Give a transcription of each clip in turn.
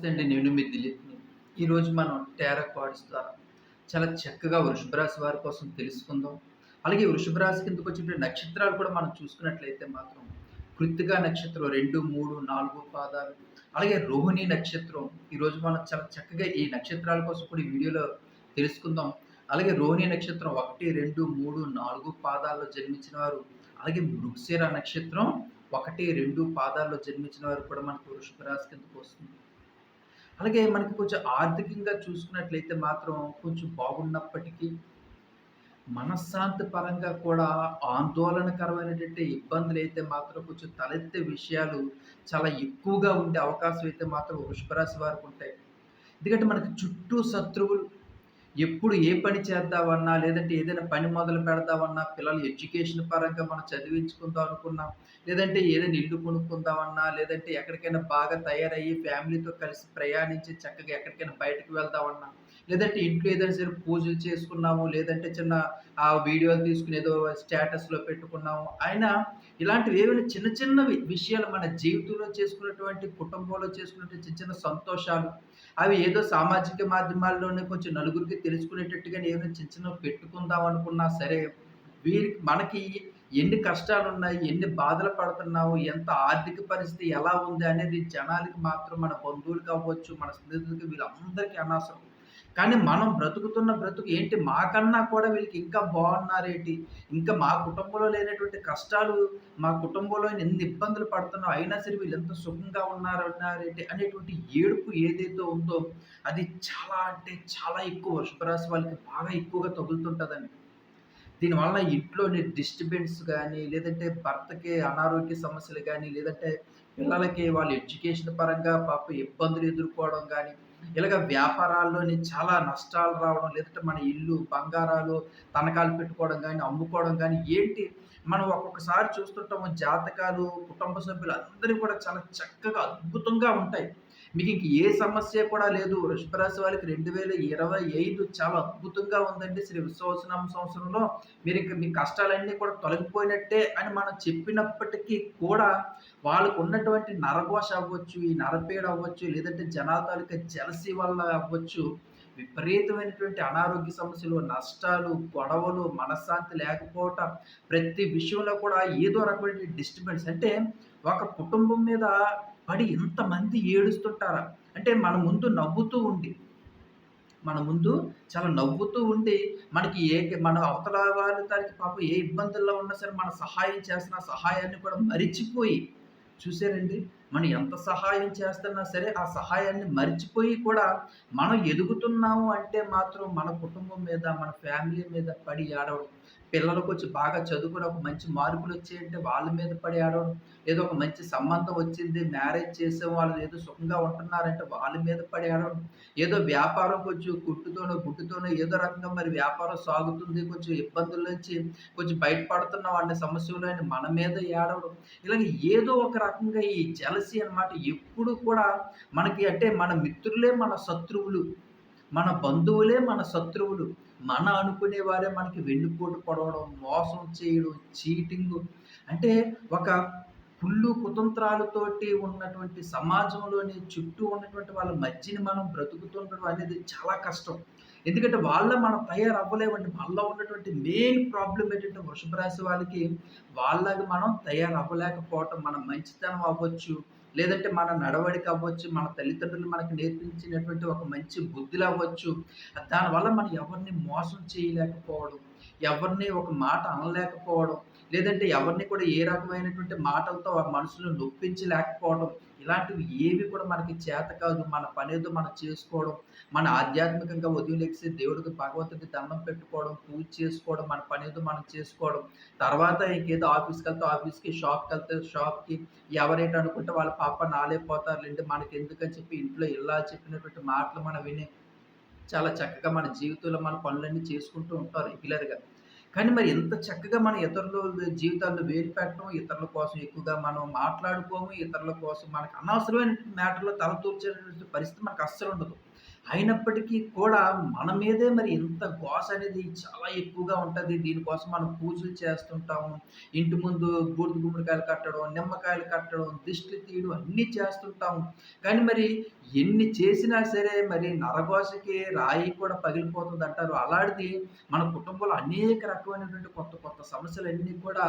నమస్తే అండి నేను మీ దిలీప్ ఈరోజు మనం టారో కార్డ్స్ ద్వారా చాలా చక్కగా వృషభ రాశి వారి కోసం తెలుసుకుందాం. అలాగే వృషభ రాశి కిందకు వచ్చినటువంటి నక్షత్రాలు కూడా మనం చూసుకున్నట్లయితే మాత్రం కృత్తిగా నక్షత్రం రెండు మూడు నాలుగు పాదాలు అలాగే రోహిణి నక్షత్రం. ఈరోజు మనం చాలా చక్కగా ఈ నక్షత్రాల కోసం కూడా ఈ వీడియోలో తెలుసుకుందాం. అలాగే రోహిణి నక్షత్రం ఒకటి రెండు మూడు నాలుగు పాదాల్లో జన్మించిన వారు అలాగే మృగశిర నక్షత్రం ఒకటి రెండు పాదాల్లో జన్మించిన వారు కూడా మనకు వృషభ రాశి కిందకు వస్తుంది? అలాగే మనకి కొంచెం ఆర్థికంగా చూసుకున్నట్లయితే మాత్రం కొంచెం బాగున్నప్పటికీ మనశ్శాంతి పరంగా కూడా ఆందోళనకరమైనటువంటి ఇబ్బందులు అయితే మాత్రం కొంచెం తలెత్తే విషయాలు చాలా ఎక్కువగా ఉండే అవకాశం అయితే మాత్రం వృషభరాశి వారికి ఉంటాయి. ఎందుకంటే మనకి చుట్టూ శత్రువులు ఎప్పుడు ఏ పని చేద్దామన్నా లేదంటే ఏదైనా పని మొదలు పెడదామన్నా పిల్లలు ఎడ్యుకేషన్ పరంగా మనం చదివించుకుందాం అనుకున్నాం లేదంటే ఏదైనా ఇల్లు కొనుక్కుందామన్నా లేదంటే ఎక్కడికైనా బాగా తయారయ్యి ఫ్యామిలీతో కలిసి ప్రయాణించి చక్కగా ఎక్కడికైనా బయటకు వెళ్దామన్నా లేదంటే ఇంట్లో ఏదైనా సరే పూజలు చేసుకున్నాము లేదంటే చిన్న ఆ వీడియోలు తీసుకుని ఏదో స్టేటస్లో పెట్టుకున్నాము. అయినా ఇలాంటివి ఏమైనా చిన్న చిన్న విషయాలు మన జీవితంలో చేసుకున్నటువంటి కుటుంబంలో చేసుకున్నటువంటి చిన్న చిన్న సంతోషాలు అవి ఏదో సామాజిక మాధ్యమాల్లోనే కొంచెం నలుగురికి తెలుసుకునేటట్టుగా ఏమైనా చిన్న చిన్న పెట్టుకుందాం అనుకున్నా సరే వీరికి మనకి ఎన్ని కష్టాలు ఉన్నాయి ఎన్ని బాధలు పడుతున్నావు ఎంత ఆర్థిక పరిస్థితి ఎలా ఉంది అనేది జనాలకి మాత్రం మన బంధువులకి అవ్వచ్చు మన స్నేహితులకి వీళ్ళందరికీ అనవసరం కానీ మనం బ్రతుకుతున్న బ్రతుకు ఏంటి? మాకన్నా కూడా వీళ్ళకి ఇంకా బాగున్నారేంటి? ఇంకా మా కుటుంబంలో లేనటువంటి కష్టాలు మా కుటుంబంలో ఎన్ని ఇబ్బందులు పడుతున్నావు అయినా సరే వీళ్ళు ఎంత సుఖంగా ఉన్నారు ఉన్నారేంటి అనేటువంటి ఏడుపు ఏదైతే ఉందో అది చాలా అంటే చాలా ఎక్కువ వృషభరాశి వాళ్ళకి బాగా ఎక్కువగా తగులుతుంటుందండి. దీనివల్ల ఇంట్లోని డిస్టర్బెన్స్ కానీ లేదంటే భర్తకి అనారోగ్య సమస్యలు కానీ లేదంటే పిల్లలకి వాళ్ళ ఎడ్యుకేషన్ పరంగా పాప ఇబ్బందులు ఎదుర్కోవడం కానీ ఇలాగ వ్యాపారాల్లోని చాలా నష్టాలు రావడం లేదంటే మన ఇల్లు బంగారాలు తనఖాలు పెట్టుకోవడం కానీ అమ్ముకోవడం కానీ ఏంటి? మనం ఒక్కొక్కసారి చూస్తుంటాము జాతకాలు కుటుంబ సభ్యులు అందరూ కూడా చాలా చక్కగా అద్భుతంగా ఉంటాయి. మీకు ఇంక ఏ సమస్య కూడా లేదు. వృషభరాశి వాళ్ళకి రెండు వేల ఇరవై ఐదు చాలా అద్భుతంగా ఉందండి. శ్రీ విశ్వవసనామ సంవత్సరంలో మీరు ఇంకా మీ కష్టాలన్నీ కూడా తొలగిపోయినట్టే అని మనం చెప్పినప్పటికీ కూడా వాళ్ళకు ఉన్నటువంటి నరఘోష అవ్వచ్చు ఈ నరపేడ అవ్వచ్చు లేదంటే జనాతాలిక జలసి వల్ల అవ్వచ్చు విపరీతమైనటువంటి అనారోగ్య సమస్యలు నష్టాలు గొడవలు మనశ్శాంతి లేకపోవటం ప్రతి విషయంలో కూడా ఏదో రకమైన డిస్టర్బెన్స్. అంటే ఒక కుటుంబం మీద పడి ఎంతమంది ఏడుస్తుంటారా. అంటే మన ముందు నవ్వుతూ ఉండి మన ముందు చాలా నవ్వుతూ ఉండి మనకి ఏ మన అవతల వారి దానికి పాపం ఏ ఇబ్బందుల్లో ఉన్నా సరే మన సహాయం చేసిన సహాయాన్ని కూడా మరిచిపోయి చూసారండి మనం ఎంత సహాయం చేస్తున్నా సరే ఆ సహాయాన్ని మర్చిపోయి కూడా మనం ఎదుగుతున్నాము అంటే మాత్రం మన కుటుంబం మీద మన ఫ్యామిలీ మీద పడి ఆడవడం పిల్లలకు వచ్చి బాగా చదువుకుని ఒక మంచి మార్కులు వచ్చాయంటే వాళ్ళ మీద పడి ఆడవడం ఏదో ఒక మంచి సంబంధం వచ్చింది మ్యారేజ్ చేసే వాళ్ళు ఏదో సుఖంగా ఉంటున్నారంటే వాళ్ళ మీద పడి ఆడవడం ఏదో వ్యాపారం కొంచెం కుట్టుతోనో గుట్టుతోనో ఏదో రకంగా మరి వ్యాపారం సాగుతుంది కొంచెం ఇబ్బందుల నుంచి కొంచెం బయటపడుతున్నాం అనే సమస్యలు మన మీద ఏడవడం ఇలాగ ఏదో ఒక రకంగా ఈ జలసి అనమాట ఎప్పుడు కూడా మనకి అంటే మన మిత్రులే మన శత్రువులు మన బంధువులే మన శత్రువులు. మన అనుకునేవారే మనకి వెన్నుపోటు పడవడం మోసం చేయడం చీటింగ్. అంటే ఒక కుళ్ళు కుతంత్రాలతోటి ఉన్నటువంటి సమాజంలోని చుట్టూ ఉన్నటువంటి వాళ్ళ మధ్యని మనం బ్రతుకుతుండడం అనేది చాలా కష్టం. ఎందుకంటే వాళ్ళ మనం తయారవ్వలేమండి. మనలో ఉన్నటువంటి మెయిన్ ప్రాబ్లం ఏంటంటే వృషభ రాశి వాళ్ళకి వాళ్ళకి మనం తయారవ్వలేకపోవటం. మన మంచితనం అవ్వచ్చు లేదంటే మన నడవడిక అవ్వచ్చు మన తల్లిదండ్రులు మనకు నేర్పించినటువంటి ఒక మంచి బుద్ధులు అవ్వచ్చు. దానివల్ల మనం ఎవరిని మోసం చేయలేకపోవడం ఎవరిని ఒక మాట అనలేకపోవడం లేదంటే ఎవరిని కూడా ఏ రకమైనటువంటి మాటలతో ఆ మనసులో నొప్పించలేకపోవడం ఇలాంటివి ఏవి కూడా మనకి చేత కాదు. మన పనేదో మనం చేసుకోవడం మన ఆధ్యాత్మికంగా ఉదయం లెక్సి దేవుడికి భగవంతుడికి దండం పెట్టుకోవడం పూజ చేసుకోవడం మన పనేదో మనం చేసుకోవడం. తర్వాత ఇంకేదో ఆఫీస్కి వెళ్తే ఆఫీస్కి షాప్కి వెళ్తే షాప్కి ఎవరైతే అనుకుంటే వాళ్ళ పాప నాలేపోతారు లేండి మనకి ఎందుకని చెప్పి ఇంట్లో ఇలా చెప్పినటువంటి మాటలు మనం విని చాలా చక్కగా మన జీవితంలో మన పనులన్నీ చేసుకుంటూ ఉంటారు రెగ్యులర్గా. కానీ మరి ఎంత చక్కగా మన ఇతరుల జీవితాల్లో వేలు పెట్టడం ఇతరుల కోసం ఎక్కువగా మనం మాట్లాడుకోము ఇతరుల కోసం మనకు అనవసరమైన మ్యాటర్లో తల తూర్చే పరిస్థితి మనకు అస్సలు ఉండదు. అయినప్పటికీ కూడా మన మీదే మరి ఇంత గోస అనేది చాలా ఎక్కువగా ఉంటుంది దీనికోసం మనం పూజలు చేస్తుంటాము. ఇంటి ముందు బూడిద గుమ్మడికాయలు కట్టడం, నిమ్మకాయలు కట్టడం, దిష్టి తీయడం అన్నీ చేస్తుంటాము. కానీ మరి ఎన్ని చేసినా సరే మరి నరగోసకి రాయి కూడా పగిలిపోతుంది అంటారు అలాంటిది మన కుటుంబంలో అనేక రకమైనటువంటి కొత్త కొత్త సమస్యలు అన్నీ కూడా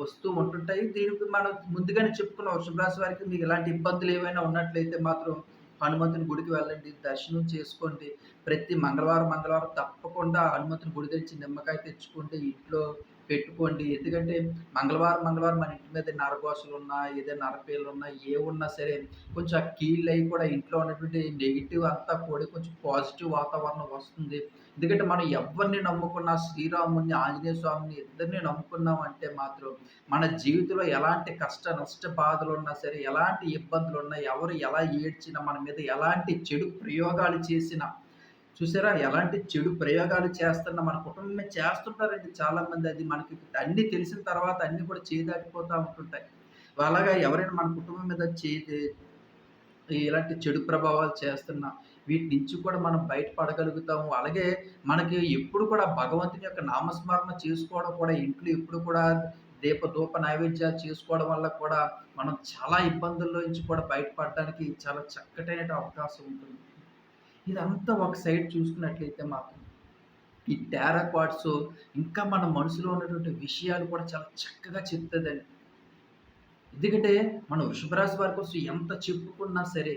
వస్తూ ఉంటుంటాయి. దీనికి మనం ముందుగానే చెప్పుకున్నాం శుభ్రాశి వారికి మీకు ఇలాంటి ఇబ్బందులు ఏవైనా ఉన్నట్లయితే మాత్రం హనుమంతుని గుడికి వెళ్ళండి. దర్శనం చేసుకోండి. ప్రతి మంగళవారం, మంగళవారం తప్పకుండా హనుమంతుని గుడి తెచ్చి నిమ్మకాయ తెచ్చుకుంటే ఇంట్లో పెట్టుకోండి. ఎందుకంటే మంగళవారం, మంగళవారం మన ఇంటి మీద నరఘోషలున్నా, ఏదైనా నరపీడలున్నా, ఏవున్నా సరే కొంచెం ఆ అయి కూడా ఇంట్లో ఉన్నటువంటి నెగిటివ్ అంతా కూడా కొంచెం పాజిటివ్ వాతావరణం వస్తుంది. ఎందుకంటే మనం ఎవరిని నమ్ముకున్నా శ్రీరాముని ఆంజనేయ స్వామిని ఇద్దరిని నమ్ముకున్నామంటే మాత్రం మన జీవితంలో ఎలాంటి కష్ట, నష్ట బాధలు ఉన్నా సరే, ఎలాంటి ఇబ్బందులు ఉన్నా ఎవరు ఎలా ఏడ్చినా, మన మీద ఎలాంటి చెడు ప్రయోగాలు చేసినా చూసారా? ఎలాంటి చెడు ప్రయోగాలు చేస్తున్న మన కుటుంబమే చేస్తుంటారండి చాలామంది. అది మనకి అన్ని తెలిసిన తర్వాత అన్నీ కూడా చేదాటిపోతూ ఉంటుంటాయి. అలాగా ఎవరైనా మన కుటుంబం మీద చేదే ఇలాంటి చెడు ప్రభావాలు చేస్తున్నా వీటి నుంచి కూడా మనం బయటపడగలుగుతాము. అలాగే మనకి ఎప్పుడు కూడా భగవంతుని యొక్క నామస్మరణ చేసుకోవడం కూడా ఇంట్లో ఎప్పుడు కూడా దీప ధూప నైవేద్యాలు చేసుకోవడం వల్ల కూడా మనం చాలా ఇబ్బందుల్లో నుంచి కూడా బయటపడడానికి చాలా చక్కటైన అవకాశం ఉంటుంది. ఇదంతా ఒక సైడ్ చూసుకున్నట్లయితే మాత్రం ఈ టారో కార్డ్స్ ఇంకా మన మనసులో ఉన్నటువంటి విషయాలు కూడా చాలా చక్కగా చెప్తుందండి ఎందుకంటే మన వృషభరాశి వారి కోసం ఎంత చెప్పుకున్నా సరే,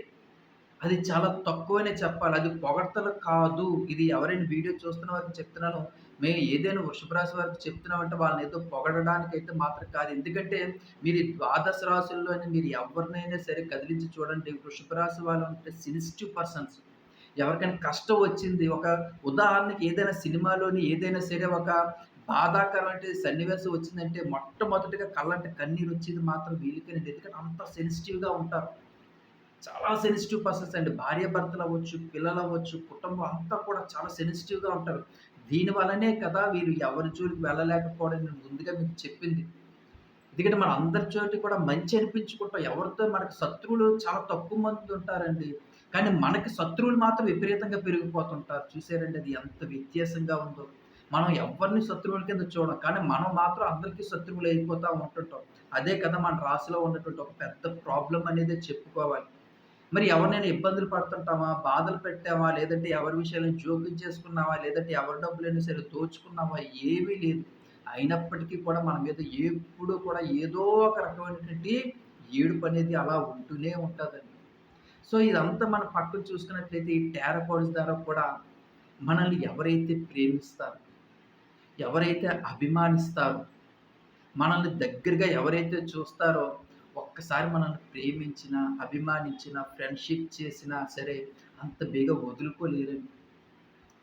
అది చాలా తక్కువనే చెప్పాలి. అది పొగడ్తలు కాదు. ఇది ఎవరైనా వీడియో చూస్తున్న వారికి చెప్తున్నాను. మేము ఏదైనా వృషభరాశి వారికి చెప్తున్నామంటే వాళ్ళని ఏదో పొగడడానికైతే మాత్రం కాదు. ఎందుకంటే మీరు ద్వాదశ రాశుల్లోనే మీరు ఎవరినైనా సరే కదిలించి చూడండి. వృషభరాశి వాళ్ళు అంటే సెన్సిటివ్ పర్సన్స్. ఎవరికైనా కష్టం వచ్చింది ఒక ఉదాహరణకి ఏదైనా సినిమాలోని ఏదైనా సరే ఒక బాధాకరమైన సన్నివేశం వచ్చిందంటే మొట్టమొదటిగా కళ్ళంటే కన్నీరు వచ్చేది మాత్రం వీలుకనేది ఎందుకంటే అంత సెన్సిటివ్‌గా ఉంటారు. చాలా సెన్సిటివ్ పర్సన్స్ అండి. భార్యాభర్తలు అవ్వచ్చు, పిల్లలు అవ్వచ్చు, కుటుంబం అంతా కూడా చాలా సెన్సిటివ్‌గా ఉంటారు. దీని వలనే కదా వీరు ఎవరి జోలికి వెళ్ళలేకపోవడం నేను ముందుగా మీకు చెప్పింది. ఎందుకంటే మన అందరి చోటి కూడా మంచి అనిపించుకుంటాం. ఎవరితో మనకు శత్రువులు చాలా తక్కువ మంది ఉంటారండి. కానీ మనకి శత్రువులు మాత్రం విపరీతంగా పెరిగిపోతుంటారు. చూసారండి అది ఎంత వ్యత్యాసంగా ఉందో. మనం ఎవరిని శత్రువుల కింద చూడం. కానీ మనం మాత్రం అందరికీ శత్రువులు అయిపోతూ ఉంటుంటాం. అదే కదా మన రాశిలో ఉన్నటువంటి ఒక పెద్ద ప్రాబ్లం అనేది చెప్పుకోవాలి. మరి ఎవరినైనా ఇబ్బందులు పడుతుంటామా? బాధలు పెట్టామా? లేదంటే ఎవరి విషయాలను జోక్యం చేసుకున్నామా? లేదంటే ఎవరి డబ్బులైనా సరే దోచుకున్నామా? ఏమీ లేదు. అయినప్పటికీ కూడా మన మీద ఎప్పుడూ కూడా ఏదో ఒక రకమైనటువంటి ఏడుపనేది అలా ఉంటూనే ఉంటుందండి సో, ఇదంతా మనం పక్కన చూసుకున్నట్లయితే ఈ టారో ద్వారా కూడా మనల్ని ఎవరైతే ప్రేమిస్తారు ఎవరైతే అభిమానిస్తారో, మనల్ని దగ్గరగా ఎవరైతే చూస్తారో, ఒక్కసారి మనల్ని ప్రేమించినా, అభిమానించినా, ఫ్రెండ్‌షిప్ చేసినా సరే అంత బేగా వదులుకోలేరండి.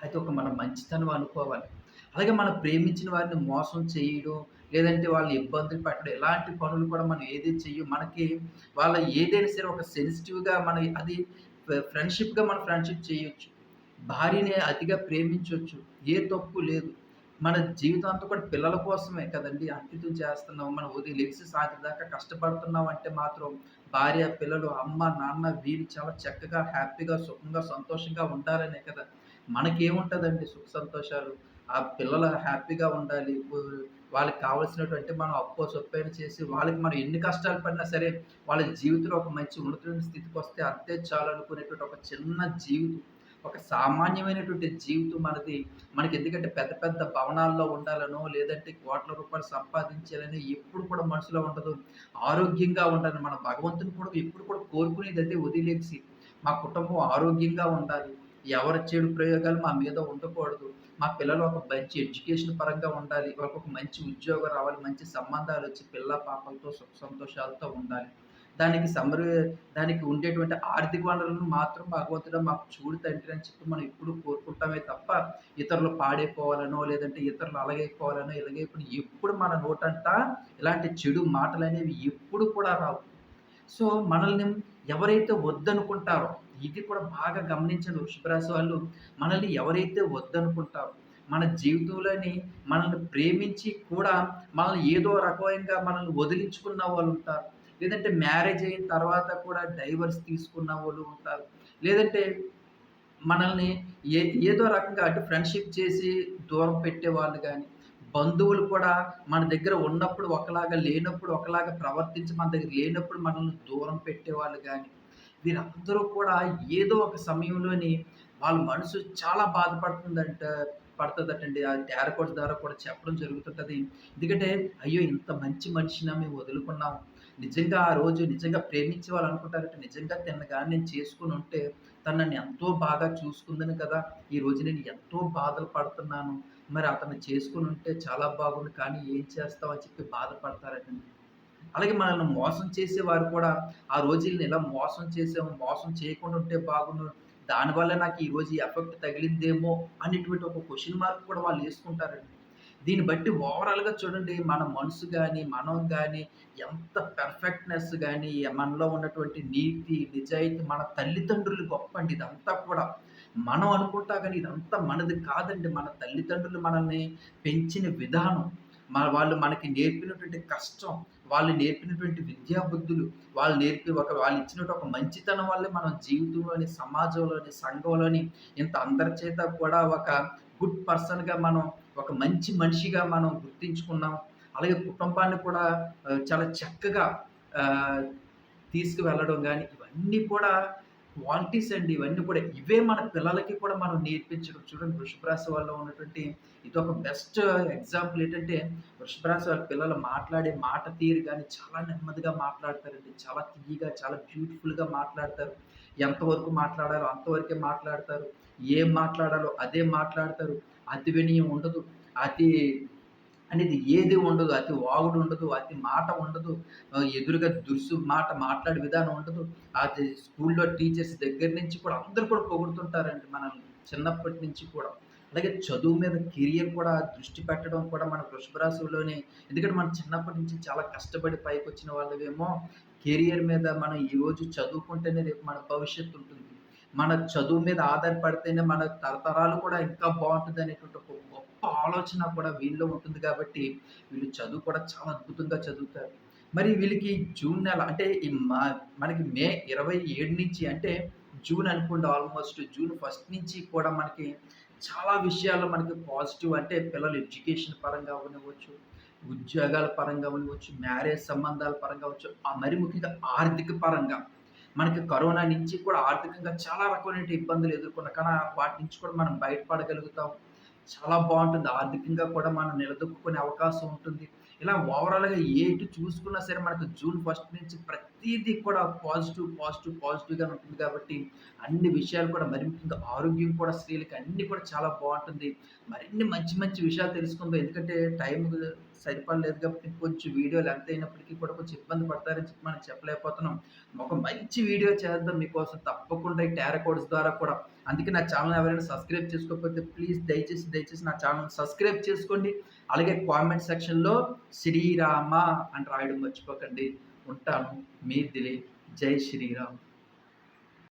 అయితే ఒక మన మంచితనం అనుకోవాలి. అలాగే మనం ప్రేమించిన వారిని మోసం చేయడం, లేదంటే వాళ్ళని ఇబ్బందులు పెట్టడం, ఇలాంటి పనులు కూడా మనం ఏది చెయ్యం. మనకి వాళ్ళ ఏదైనా సరే ఒక సెన్సిటివ్‌గా మన అది ఫ్రెండ్‌షిప్‌గా మనం ఫ్రెండ్‌షిప్ చేయొచ్చు. భార్యని అతిగా ప్రేమించవచ్చు ఏ తప్పు లేదు. మన జీవితాంతం కూడా పిల్లల కోసమే కదండీ అంకితం చేస్తున్నాం. మనం ఉదయం లెగిసి సాయంత్రం దాకా కష్టపడుతున్నాం అంటే మాత్రం భార్య, పిల్లలు, అమ్మ, నాన్న వీళ్ళు చాలా చక్కగా, హ్యాపీగా, సుఖంగా, సంతోషంగా ఉండాలనే కదా! మనకేముంటదండి సుఖ సంతోషాలు. ఆ పిల్లలు హ్యాపీగా ఉండాలి. వాళ్ళకి కావాల్సినటువంటి మనం అప్పో, సొప్పైన చేసి వాళ్ళకి మనం ఎన్ని కష్టాలు పడినా సరే వాళ్ళ జీవితంలో ఒక మంచి ఉన్నతమైన స్థితికొస్తే అంతే చాలు అనుకునేటువంటి ఒక చిన్న జీవితం. ఒక సామాన్యమైనటువంటి జీవితం మనది. మనకి ఎందుకంటే పెద్ద పెద్ద భవనాల్లో ఉండాలనో, లేదంటే కోట్ల రూపాయలు సంపాదించాలని ఎప్పుడు కూడా మనసులో ఉండదు. ఆరోగ్యంగా ఉండాలని మన భగవంతుని కూడా ఎప్పుడు కూడా కోరుకునేది అదే వదిలేసి మా కుటుంబం ఆరోగ్యంగా ఉండాలి. ఎవరి చెడు ప్రయోగాలు మా మీద ఉండకూడదు. మా పిల్లలు ఒక మంచి ఎడ్యుకేషన్ పరంగా ఉండాలి. ఒక మంచి ఉద్యోగం రావాలి. మంచి సంబంధాలు వచ్చి పిల్ల పాపలతో సుఖ సంతోషాలతో ఉండాలి. దానికి సమరు దానికి ఉండేటువంటి ఆర్థిక వనరులను మాత్రం భగవంతుడు మాకు చూడు తండ్రి అని చెప్పి మనం ఎప్పుడు కోరుకుంటామే తప్ప, ఇతరులు పాడైపోవాలనో, లేదంటే ఇతరులు అలాగైపోవాలనో, ఇలాగైపోని ఎప్పుడు మన నోటంట ఇలాంటి చెడు మాటలు అనేవి ఎప్పుడు కూడా రావు. సో, మనల్ని ఎవరైతే వద్దనుకుంటారో, ఇది కూడా బాగా గమనించండి వృషభరాశి వాళ్ళు. మనల్ని ఎవరైతే వద్దనుకుంటారో, మన జీవితంలోని మనల్ని ప్రేమించి కూడా మనల్ని ఏదో రకంగా మనల్ని వదిలించుకున్న వాళ్ళు ఉంటారు లేదంటే మ్యారేజ్ అయిన తర్వాత కూడా డైవర్స్ తీసుకున్న వాళ్ళు ఉంటారు. లేదంటే మనల్ని ఏ ఏదో రకంగా అటు ఫ్రెండ్‌షిప్ చేసి దూరం పెట్టేవాళ్ళు కానీ బంధువులు కూడా మన దగ్గర ఉన్నప్పుడు ఒకలాగా, లేనప్పుడు ఒకలాగా ప్రవర్తించి మన దగ్గర లేనప్పుడు మనల్ని దూరం పెట్టేవాళ్ళు కానీ వీరందరూ కూడా ఏదో ఒక సమయంలోని వాళ్ళ మనసు చాలా బాధపడుతుందంట పడుతుందటండి ఆ టేరకోట ద్వారా కూడా చెప్పడం జరుగుతుంటుంది ఎందుకంటే, అయ్యో! ఇంత మంచి మనిషినా మేము వదులుకున్నాం. నిజంగా ఆ రోజు నిజంగా ప్రేమించే వాళ్ళు నిజంగా తిన్నగానే నేను చేసుకుని ఉంటే తను నన్ను ఎంతో బాగా చూసుకుందని కదా! ఈరోజు నేను ఎంతో బాధలు పడుతున్నాను. మరి అతను చేసుకుని ఉంటే చాలా బాగుండు. కానీ ఏం చేస్తావు అని చెప్పి బాధపడతారటండి. అలాగే మనల్ని మోసం చేసేవారు కూడా ఆ రోజుల్ని ఎలా ఇలా మోసం చేసాము, మోసం చేయకుండా ఉంటే బాగుండు. దానివల్ల నాకు ఈరోజు ఈ ఎఫెక్ట్ తగిలిందేమో అనేటువంటి ఒక క్వశ్చన్ మార్క్ కూడా వాళ్ళు వేసుకుంటారండి దీన్ని బట్టి ఓవరాల్‌గా చూడండి మన మనసు కానీ మనం కానీ ఎంత పర్ఫెక్ట్‌నెస్ కానీ మనలో ఉన్నటువంటి నీతి, నిజాయితీ మన తల్లిదండ్రులు గొప్పండి ఇదంతా కూడా. మనం అనుకుంటా కానీ ఇదంతా మనది కాదండి. మన తల్లిదండ్రులు మనల్ని పెంచిన విధానం, మన వాళ్ళు మనకి నేర్పినటువంటి కష్టం, వాళ్ళు నేర్పినటువంటి విద్యా బుద్ధులు, వాళ్ళు నేర్పి ఒక వాళ్ళు ఇచ్చినటువంటి ఒక మంచితనం వల్లే మనం జీవితంలోని, సమాజంలోని, సంఘంలోని ఇంత అందరి చేత కూడా ఒక గుడ్ పర్సన్‌గా మనం ఒక మంచి మనిషిగా మనం గుర్తించుకున్నాం. అలాగే కుటుంబాన్ని కూడా చాలా చక్కగా తీసుకువెళ్ళడం కానీ ఇవన్నీ కూడా క్వాలిటీస్ అండి. ఇవన్నీ కూడా ఇవే మన పిల్లలకి కూడా మనం నేర్పించడం. చూడండి వృషభరాశి వల్ల వాళ్ళలో ఉన్నటువంటి ఒక బెస్ట్ ఎగ్జాంపుల్ ఏంటంటే, వృషభరాశి వాళ్ళ పిల్లలు మాట్లాడే మాట తీరు కానీ చాలా నెమ్మదిగా మాట్లాడతారండి. చాలా తియ్యగా, చాలా బ్యూటిఫుల్‌గా మాట్లాడతారు. ఎంతవరకు మాట్లాడాలో అంతవరకే మాట్లాడతారు. ఏం మాట్లాడాలో అదే మాట్లాడతారు. అతి వినయం ఉండదు. అతి అనేది ఏది ఉండదు. అతి వాగుడు ఉండదు. అతి మాట ఉండదు. ఎదురుగా దురుసు మాట మాట్లాడే విధానం ఉండదు. అది స్కూల్‌లో టీచర్స్ దగ్గర నుంచి కూడా అందరూ కూడా పొగుడుతుంటారండి మనం చిన్నప్పటి నుంచి కూడా. అలాగే చదువు మీద కెరియర్ కూడా దృష్టి పెట్టడం కూడా మన వృషభ రాశిలోనే ఎందుకంటే మనం చిన్నప్పటి నుంచి చాలా కష్టపడి పైకి వచ్చిన వాళ్ళమేమో కెరియర్ మీద మనం ఈరోజు చదువుకుంటేనే రేపు మన భవిష్యత్తు ఉంటుంది. మన చదువు మీద ఆధారపడితేనే మన తరతరాలు కూడా ఇంకా బావుంటదనేటువంటి ఒక ఆలోచన కూడా వీళ్ళలో ఉంటుంది కాబట్టి, వీళ్ళు చదువు కూడా చాలా అద్భుతంగా చదువుతారు. మరి వీళ్ళకి జూన్ నెల అంటే ఈ మా మనకి మే 27 నుంచి అంటే జూన్ అనుకోండి ఆల్‌మోస్ట్ జూన్ ఫస్ట్ నుంచి కూడా మనకి చాలా విషయాల్లో మనకి పాజిటివ్ అంటే పిల్లలు ఎడ్యుకేషన్ పరంగా ఉండవచ్చు ఉద్యోగాల పరంగా ఉండవచ్చు మ్యారేజ్ సంబంధాల పరంగా అవ్వచ్చు, ఆ మరి ముఖ్యంగా ఆర్థిక పరంగా మనకి కరోనా నుంచి కూడా ఆర్థికంగా చాలా రకమైన ఇబ్బందులు ఎదుర్కొన్నాం. కానీ వాటి నుంచి కూడా మనం బయటపడగలుగుతాం. చాలా బాగుంటుంది ఆర్థికంగా కూడా మనం నిలదొక్కుకునే అవకాశం ఉంటుంది. ఇలా ఓవరాల్‌గా ఏటు చూసుకున్నా సరే మనకు జూన్ ఫస్ట్ నుంచి ప్రతి ప్రతిదీ కూడా పాజిటివ్, పాజిటివ్, పాజిటివ్గా ఉంటుంది కాబట్టి అన్ని విషయాలు కూడా మరి ముఖ్యంగా ఆరోగ్యం కూడా స్త్రీలకి అన్నీ కూడా చాలా బాగుంటుంది మరిన్ని మంచి మంచి విషయాలు తెలుసుకుందాం. ఎందుకంటే టైం సరిపడలేదు కాబట్టి కొంచెం వీడియో లెంత్ అయినప్పటికీ కూడా కొంచెం ఇబ్బంది పడతారని చెప్పి మనం చెప్పలేకపోతున్నాం. ఒక మంచి వీడియో చేద్దాం మీకోసం తప్పకుండా ఈ కోడ్స్ ద్వారా కూడా. అందుకే నా ఛానల్ ఎవరైనా సబ్స్క్రైబ్ చేసుకోకపోతే ప్లీజ్ దయచేసి, దయచేసి నా ఛానల్ సబ్స్క్రైబ్ చేసుకోండి. అలాగే కామెంట్ సెక్షన్‌లో శ్రీరామ అని రాయడం మర్చిపోకండి. ఉంటాను. మీ దిలీప్. జై శ్రీరామ్.